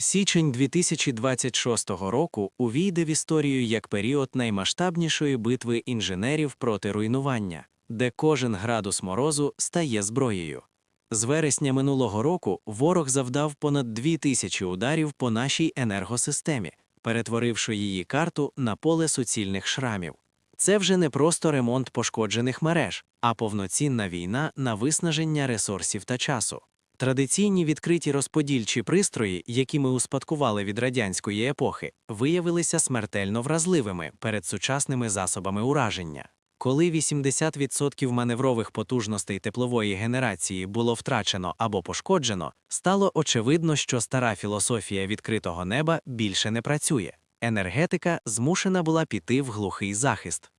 Січень 2026 року увійде в історію як період наймасштабнішої битви інженерів проти руйнування, де кожен градус морозу стає зброєю. З вересня минулого року ворог завдав понад 2000 ударів по нашій енергосистемі, перетворивши її карту на поле суцільних шрамів. Це вже не просто ремонт пошкоджених мереж, а повноцінна війна на виснаження ресурсів та часу. Традиційні відкриті розподільчі пристрої, які ми успадкували від радянської епохи, виявилися смертельно вразливими перед сучасними засобами ураження. Коли 80% маневрових потужностей теплової генерації було втрачено або пошкоджено, стало очевидно, що стара філософія відкритого неба більше не працює. Енергетика змушена була піти в глухий захист.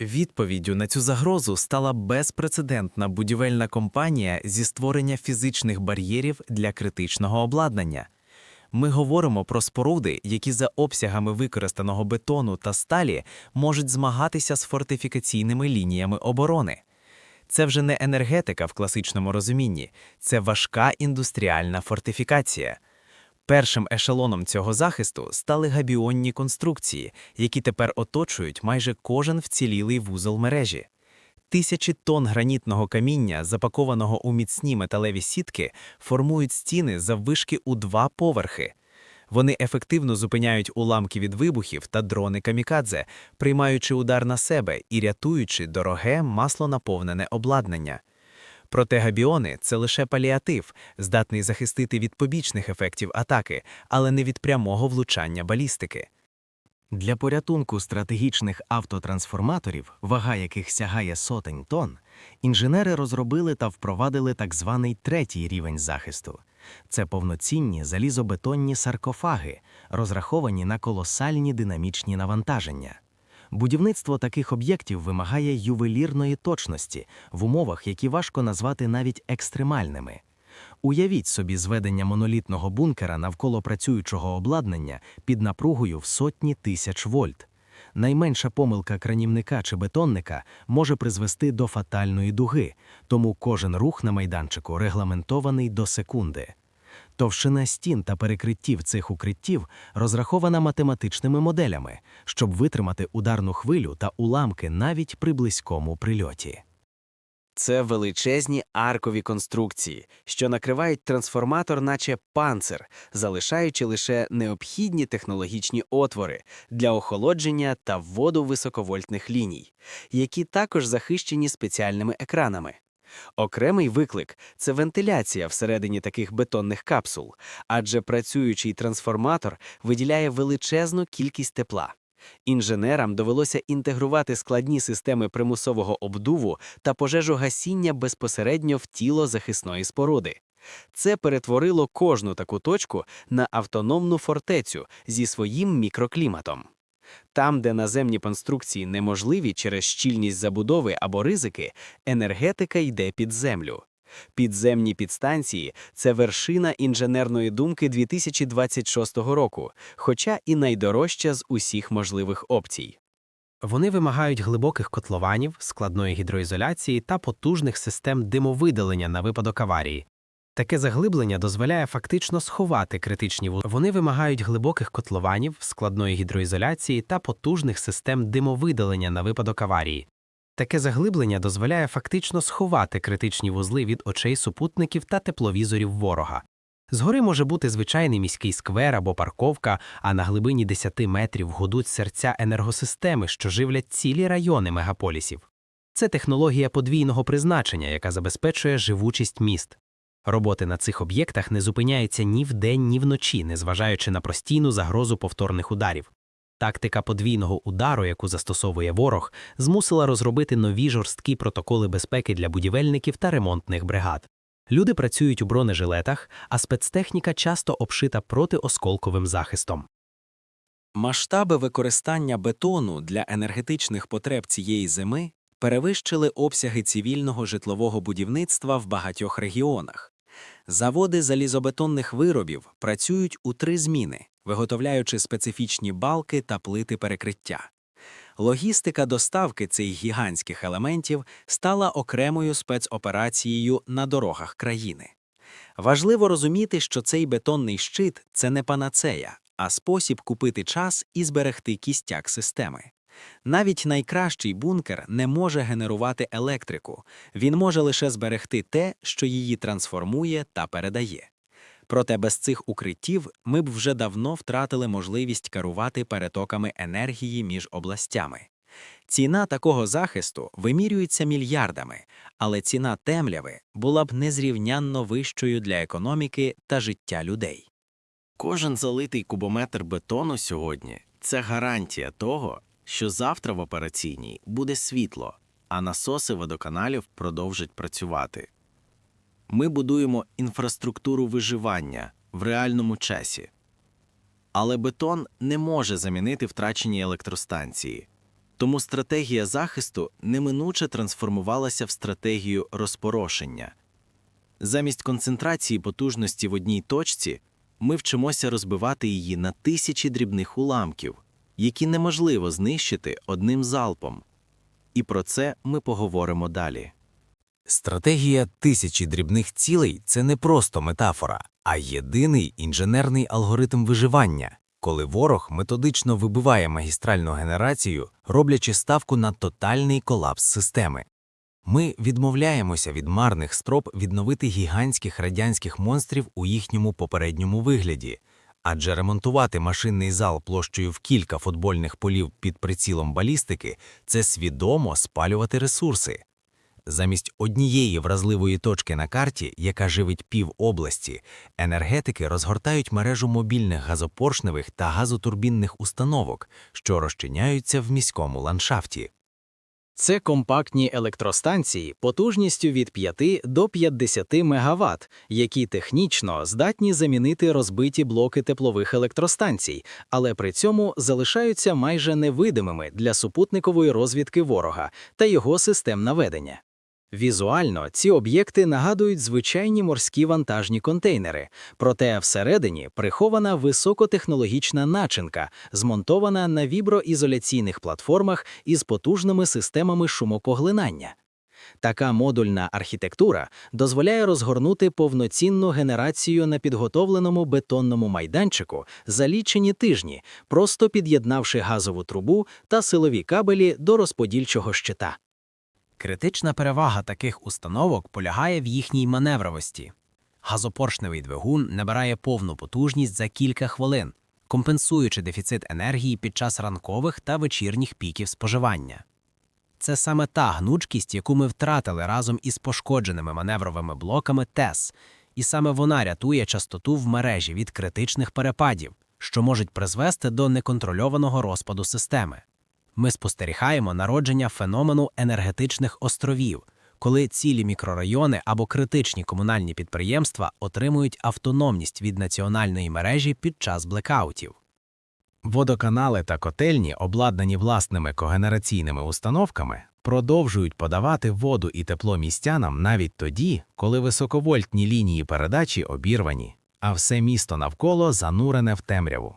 Відповіддю на цю загрозу стала безпрецедентна будівельна компанія зі створення фізичних бар'єрів для критичного обладнання. Ми говоримо про споруди, які за обсягами використаного бетону та сталі можуть змагатися з фортифікаційними лініями оборони. Це вже не енергетика в класичному розумінні, це важка індустріальна фортифікація. Першим ешелоном цього захисту стали габіонні конструкції, які тепер оточують майже кожен вцілілий вузол мережі. Тисячі тонн гранітного каміння, запакованого у міцні металеві сітки, формують стіни заввишки у два поверхи. Вони ефективно зупиняють уламки від вибухів та дрони камікадзе, приймаючи удар на себе і рятуючи дороге маслонаповнене обладнання. Проте габіони це лише паліатив, здатний захистити від побічних ефектів атаки, але не від прямого влучання балістики. Для порятунку стратегічних автотрансформаторів, вага яких сягає сотень тонн, інженери розробили та впровадили так званий третій рівень захисту. Це повноцінні залізобетонні саркофаги, розраховані на колосальні динамічні навантаження. Будівництво таких об'єктів вимагає ювелірної точності в умовах, які важко назвати навіть екстремальними. Уявіть собі зведення монолітного бункера навколо працюючого обладнання під напругою в сотні тисяч вольт. Найменша помилка кранівника чи бетонника може призвести до фатальної дуги, тому кожен рух на майданчику регламентований до секунди. Товщина стін та перекриттів цих укриттів розрахована математичними моделями, щоб витримати ударну хвилю та уламки навіть при близькому прильоті. Це величезні аркові конструкції, що накривають трансформатор, наче панцир, залишаючи лише необхідні технологічні отвори для охолодження та вводу високовольтних ліній, які також захищені спеціальними екранами. Окремий виклик це вентиляція всередині таких бетонних капсул, адже працюючий трансформатор виділяє величезну кількість тепла. Інженерам довелося інтегрувати складні системи примусового обдуву та пожежогасіння безпосередньо в тіло захисної споруди. Це перетворило кожну таку точку на автономну фортецю зі своїм мікрокліматом. Там, де наземні конструкції неможливі через щільність забудови або ризики, енергетика йде під землю. Підземні підстанції це вершина інженерної думки 2026 року, хоча і найдорожча з усіх можливих опцій. Вони вимагають глибоких котлованів, складної гідроізоляції та потужних систем димовидалення на випадок аварії. Таке заглиблення дозволяє фактично сховати критичні вузли. Вони вимагають глибоких котлованів, складної гідроізоляції та потужних систем димовидалення на випадок аварії. Таке заглиблення дозволяє фактично сховати критичні вузли від очей супутників та тепловізорів ворога. Згори може бути звичайний міський сквер або парковка, а на глибині 10 метрів гудуть серця енергосистеми, що живлять цілі райони мегаполісів. Це технологія подвійного призначення, яка забезпечує живучість міст. Роботи на цих об'єктах не зупиняються ні вдень, ні вночі, незважаючи на постійну загрозу повторних ударів. Тактика подвійного удару, яку застосовує ворог, змусила розробити нові жорсткі протоколи безпеки для будівельників та ремонтних бригад. Люди працюють у бронежилетах, а спецтехніка часто обшита протиосколковим захистом. Масштаби використання бетону для енергетичних потреб цієї зими перевищили обсяги цивільного житлового будівництва в багатьох регіонах. Заводи залізобетонних виробів працюють у три зміни, виготовляючи специфічні балки та плити перекриття. Логістика доставки цих гігантських елементів стала окремою спецоперацією на дорогах країни. Важливо розуміти, що цей бетонний щит це не панацея, а спосіб купити час і зберегти кістяк системи. Навіть найкращий бункер не може генерувати електрику, він може лише зберегти те, що її трансформує та передає. Проте без цих укриттів ми б вже давно втратили можливість керувати перетоками енергії між областями. Ціна такого захисту вимірюється мільярдами, але ціна темряви була б незрівнянно вищою для економіки та життя людей. Кожен залитий кубометр бетону сьогодні це гарантія того, що завтра в операційній буде світло, а насоси водоканалів продовжать працювати. Ми будуємо інфраструктуру виживання в реальному часі. Але бетон не може замінити втрачені електростанції. Тому стратегія захисту неминуче трансформувалася в стратегію розпорошення. Замість концентрації потужності в одній точці ми вчимося розбивати її на тисячі дрібних уламків, які неможливо знищити одним залпом. І про це ми поговоримо далі. Стратегія тисячі дрібних цілей це не просто метафора, а єдиний інженерний алгоритм виживання, коли ворог методично вибиває магістральну генерацію, роблячи ставку на тотальний колапс системи. Ми відмовляємося від марних спроб відновити гігантських радянських монстрів у їхньому попередньому вигляді, адже ремонтувати машинний зал площею в кілька футбольних полів під прицілом балістики це свідомо спалювати ресурси. Замість однієї вразливої точки на карті, яка живить пів області, енергетики розгортають мережу мобільних газопоршневих та газотурбінних установок, що розчиняються в міському ландшафті. Це компактні електростанції потужністю від 5 до 50 МВт, які технічно здатні замінити розбиті блоки теплових електростанцій, але при цьому залишаються майже невидимими для супутникової розвідки ворога та його систем наведення. Візуально ці об'єкти нагадують звичайні морські вантажні контейнери, проте всередині прихована високотехнологічна начинка, змонтована на віброізоляційних платформах із потужними системами шумопоглинання. Така модульна архітектура дозволяє розгорнути повноцінну генерацію на підготовленому бетонному майданчику за лічені тижні, просто під'єднавши газову трубу та силові кабелі до розподільчого щита. Критична перевага таких установок полягає в їхній маневровості. Газопоршневий двигун набирає повну потужність за кілька хвилин, компенсуючи дефіцит енергії під час ранкових та вечірніх піків споживання. Це саме та гнучкість, яку ми втратили разом із пошкодженими маневровими блоками ТЕС, і саме вона рятує частоту в мережі від критичних перепадів, що можуть призвести до неконтрольованого розпаду системи. Ми спостерігаємо народження феномену енергетичних островів, коли цілі мікрорайони або критичні комунальні підприємства отримують автономність від національної мережі під час блекаутів. Водоканали та котельні, обладнані власними когенераційними установками, продовжують подавати воду і тепло містянам навіть тоді, коли високовольтні лінії передачі обірвані, а все місто навколо занурене в темряву.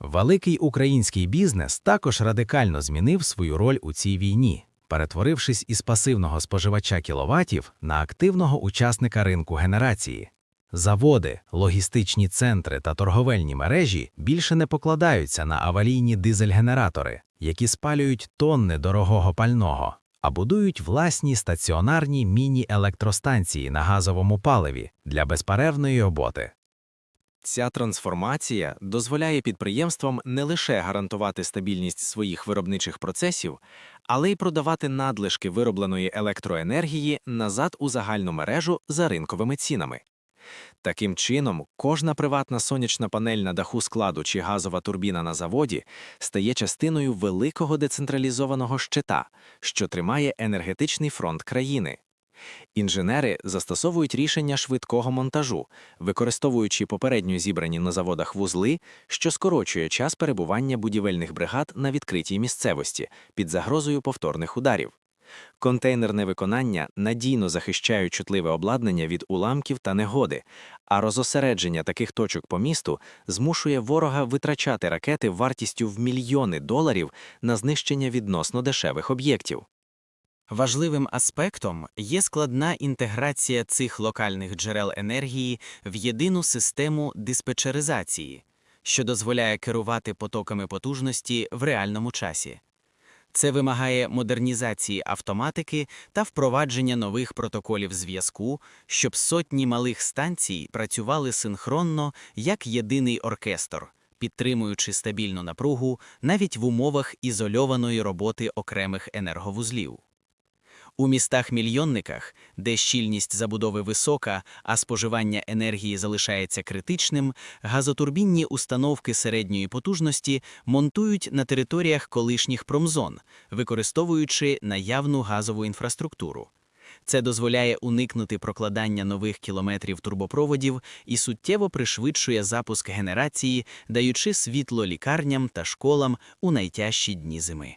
Великий український бізнес також радикально змінив свою роль у цій війні, перетворившись із пасивного споживача кіловатів на активного учасника ринку генерації. Заводи, логістичні центри та торговельні мережі більше не покладаються на аварійні дизель-генератори, які спалюють тонни дорогого пального, а будують власні стаціонарні міні-електростанції на газовому паливі для безперервної роботи. Ця трансформація дозволяє підприємствам не лише гарантувати стабільність своїх виробничих процесів, але й продавати надлишки виробленої електроенергії назад у загальну мережу за ринковими цінами. Таким чином, кожна приватна сонячна панель на даху складу чи газова турбіна на заводі стає частиною великого децентралізованого щита, що тримає енергетичний фронт країни. Інженери застосовують рішення швидкого монтажу, використовуючи попередньо зібрані на заводах вузли, що скорочує час перебування будівельних бригад на відкритій місцевості під загрозою повторних ударів. Контейнерне виконання надійно захищають чутливе обладнання від уламків та негоди, а розосередження таких точок по місту змушує ворога витрачати ракети вартістю в мільйони доларів на знищення відносно дешевих об'єктів. Важливим аспектом є складна інтеграція цих локальних джерел енергії в єдину систему диспетчеризації, що дозволяє керувати потоками потужності в реальному часі. Це вимагає модернізації автоматики та впровадження нових протоколів зв'язку, щоб сотні малих станцій працювали синхронно як єдиний оркестр, підтримуючи стабільну напругу навіть в умовах ізольованої роботи окремих енерговузлів. У містах-мільйонниках, де щільність забудови висока, а споживання енергії залишається критичним, газотурбінні установки середньої потужності монтують на територіях колишніх промзон, використовуючи наявну газову інфраструктуру. Це дозволяє уникнути прокладання нових кілометрів турбопроводів і суттєво пришвидшує запуск генерації, даючи світло лікарням та школам у найтяжчі дні зими.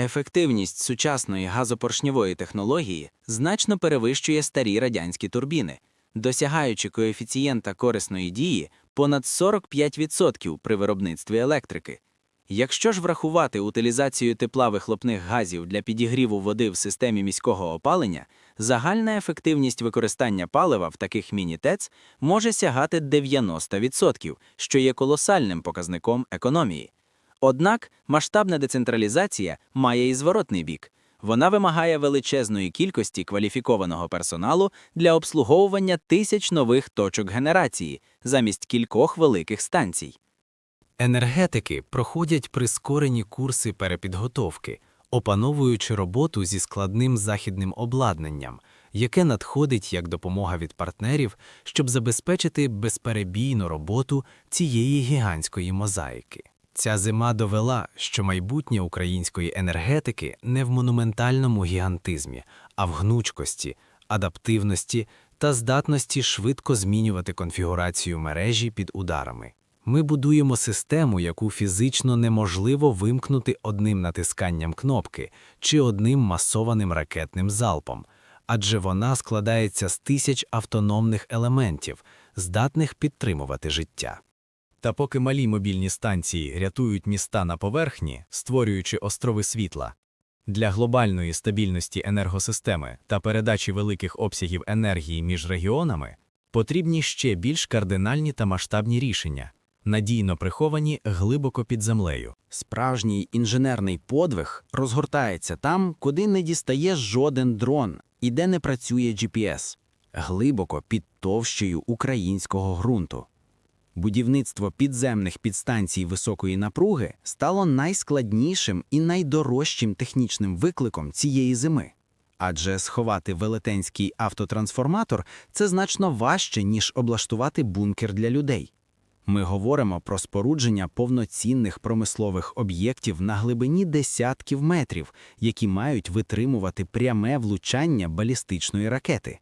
Ефективність сучасної газопоршньової технології значно перевищує старі радянські турбіни, досягаючи коефіцієнта корисної дії понад 45% при виробництві електрики. Якщо ж врахувати утилізацію тепла вихлопних газів для підігріву води в системі міського опалення, загальна ефективність використання палива в таких міні-ТЕЦ може сягати 90%, що є колосальним показником економії. Однак масштабна децентралізація має і зворотний бік. Вона вимагає величезної кількості кваліфікованого персоналу для обслуговування тисяч нових точок генерації замість кількох великих станцій. Енергетики проходять прискорені курси перепідготовки, опановуючи роботу зі складним західним обладнанням, яке надходить як допомога від партнерів, щоб забезпечити безперебійну роботу цієї гігантської мозаїки. Ця зима довела, що майбутнє української енергетики не в монументальному гігантизмі, а в гнучкості, адаптивності та здатності швидко змінювати конфігурацію мережі під ударами. Ми будуємо систему, яку фізично неможливо вимкнути одним натисканням кнопки чи одним масованим ракетним залпом, адже вона складається з тисяч автономних елементів, здатних підтримувати життя. Та поки малі мобільні станції рятують міста на поверхні, створюючи острови світла, для глобальної стабільності енергосистеми та передачі великих обсягів енергії між регіонами потрібні ще більш кардинальні та масштабні рішення, надійно приховані глибоко під землею. Справжній інженерний подвиг розгортається там, куди не дістає жоден дрон і де не працює GPS, глибоко під товщею українського ґрунту. Будівництво підземних підстанцій високої напруги стало найскладнішим і найдорожчим технічним викликом цієї зими. Адже сховати велетенський автотрансформатор це значно важче, ніж облаштувати бункер для людей. Ми говоримо про спорудження повноцінних промислових об'єктів на глибині десятків метрів, які мають витримувати пряме влучання балістичної ракети.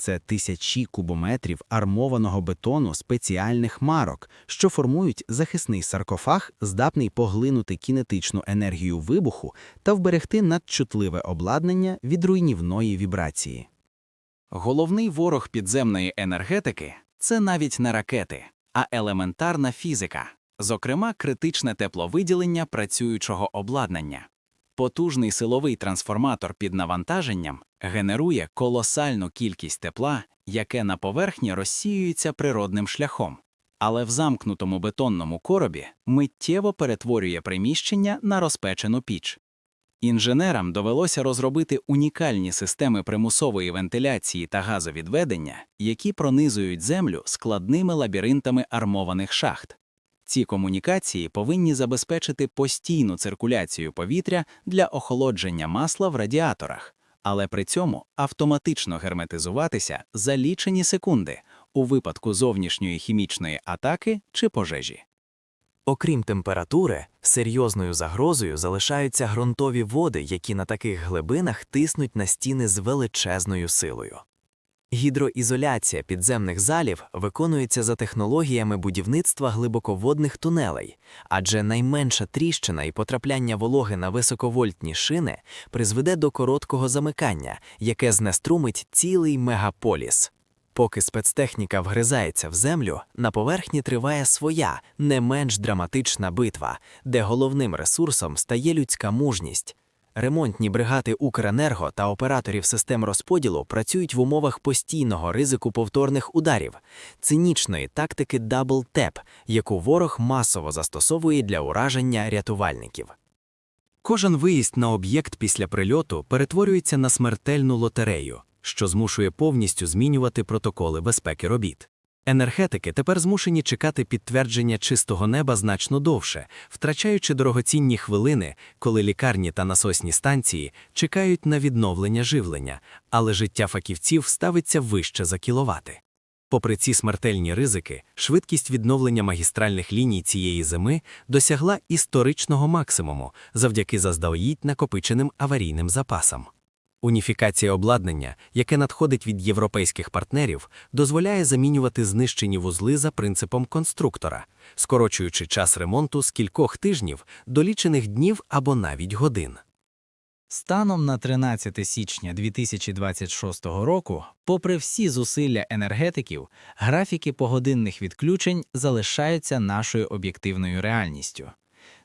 Це тисячі кубометрів армованого бетону спеціальних марок, що формують захисний саркофаг, здатний поглинути кінетичну енергію вибуху та вберегти надчутливе обладнання від руйнівної вібрації. Головний ворог підземної енергетики це навіть не ракети, а елементарна фізика, зокрема критичне тепловиділення працюючого обладнання. Потужний силовий трансформатор під навантаженням генерує колосальну кількість тепла, яке на поверхні розсіюється природним шляхом, але в замкнутому бетонному коробі миттєво перетворює приміщення на розпечену піч. Інженерам довелося розробити унікальні системи примусової вентиляції та газовідведення, які пронизують землю складними лабіринтами армованих шахт. Ці комунікації повинні забезпечити постійну циркуляцію повітря для охолодження масла в радіаторах, але при цьому автоматично герметизуватися за лічені секунди у випадку зовнішньої хімічної атаки чи пожежі. Окрім температури, серйозною загрозою залишаються ґрунтові води, які на таких глибинах тиснуть на стіни з величезною силою. Гідроізоляція підземних залів виконується за технологіями будівництва глибоководних тунелей, адже найменша тріщина і потрапляння вологи на високовольтні шини призведе до короткого замикання, яке знеструмить цілий мегаполіс. Поки спецтехніка вгризається в землю, на поверхні триває своя, не менш драматична битва, де головним ресурсом стає людська мужність. Ремонтні бригади Укренерго та операторів систем розподілу працюють в умовах постійного ризику повторних ударів, цинічної тактики Tap, яку ворог масово застосовує для ураження рятувальників. Кожен виїзд на об'єкт після прильоту перетворюється на смертельну лотерею, що змушує повністю змінювати протоколи безпеки робіт. Енергетики тепер змушені чекати підтвердження чистого неба значно довше, втрачаючи дорогоцінні хвилини, коли лікарні та насосні станції чекають на відновлення живлення, але життя фахівців ставиться вище за кіловати. Попри ці смертельні ризики, швидкість відновлення магістральних ліній цієї зими досягла історичного максимуму завдяки заздалегідь накопиченим аварійним запасам. Уніфікація обладнання, яке надходить від європейських партнерів, дозволяє замінювати знищені вузли за принципом конструктора, скорочуючи час ремонту з кількох тижнів до лічених днів або навіть годин. Станом на 13 січня 2026 року, попри всі зусилля енергетиків, графіки погодинних відключень залишаються нашою об'єктивною реальністю.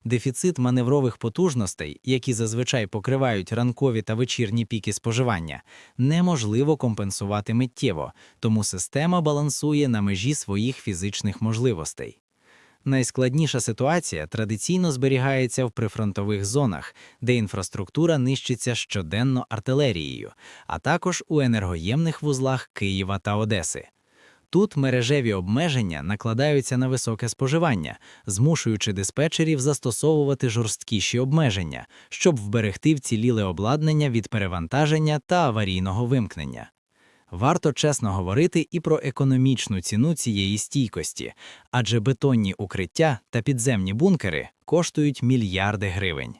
Дефіцит маневрових потужностей, які зазвичай покривають ранкові та вечірні піки споживання, неможливо компенсувати миттєво, тому система балансує на межі своїх фізичних можливостей. Найскладніша ситуація традиційно зберігається в прифронтових зонах, де інфраструктура нищиться щоденно артилерією, а також у енергоємних вузлах Києва та Одеси. Тут мережеві обмеження накладаються на високе споживання, змушуючи диспетчерів застосовувати жорсткіші обмеження, щоб вберегти вціліле обладнання від перевантаження та аварійного вимкнення. Варто чесно говорити і про економічну ціну цієї стійкості, адже бетонні укриття та підземні бункери коштують мільярди гривень.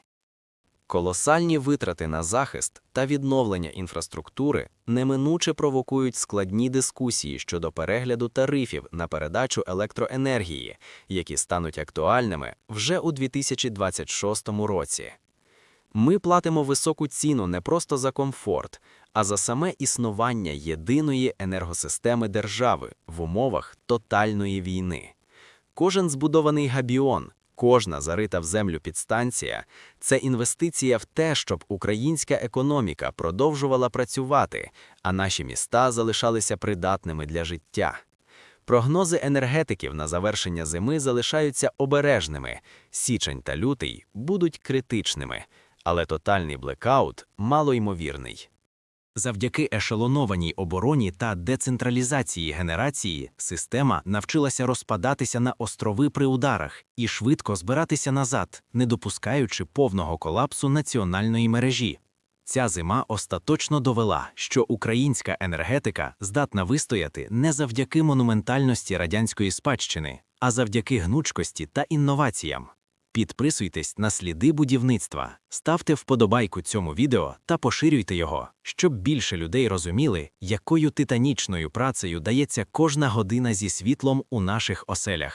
Колосальні витрати на захист та відновлення інфраструктури неминуче провокують складні дискусії щодо перегляду тарифів на передачу електроенергії, які стануть актуальними вже у 2026 році. Ми платимо високу ціну не просто за комфорт, а за саме існування єдиної енергосистеми держави в умовах тотальної війни. Кожен збудований габіон, кожна зарита в землю підстанція це інвестиція в те, щоб українська економіка продовжувала працювати, а наші міста залишалися придатними для життя. Прогнози енергетиків на завершення зими залишаються обережними. Січень та лютий будуть критичними, але тотальний блекаут малоймовірний. Завдяки ешелонованій обороні та децентралізації генерації система навчилася розпадатися на острови при ударах і швидко збиратися назад, не допускаючи повного колапсу національної мережі. Ця зима остаточно довела, що українська енергетика здатна вистояти не завдяки монументальності радянської спадщини, а завдяки гнучкості та інноваціям. Підписуйтесь на сліди будівництва, ставте вподобайку цьому відео та поширюйте його, щоб більше людей розуміли, якою титанічною працею дається кожна година зі світлом у наших оселях.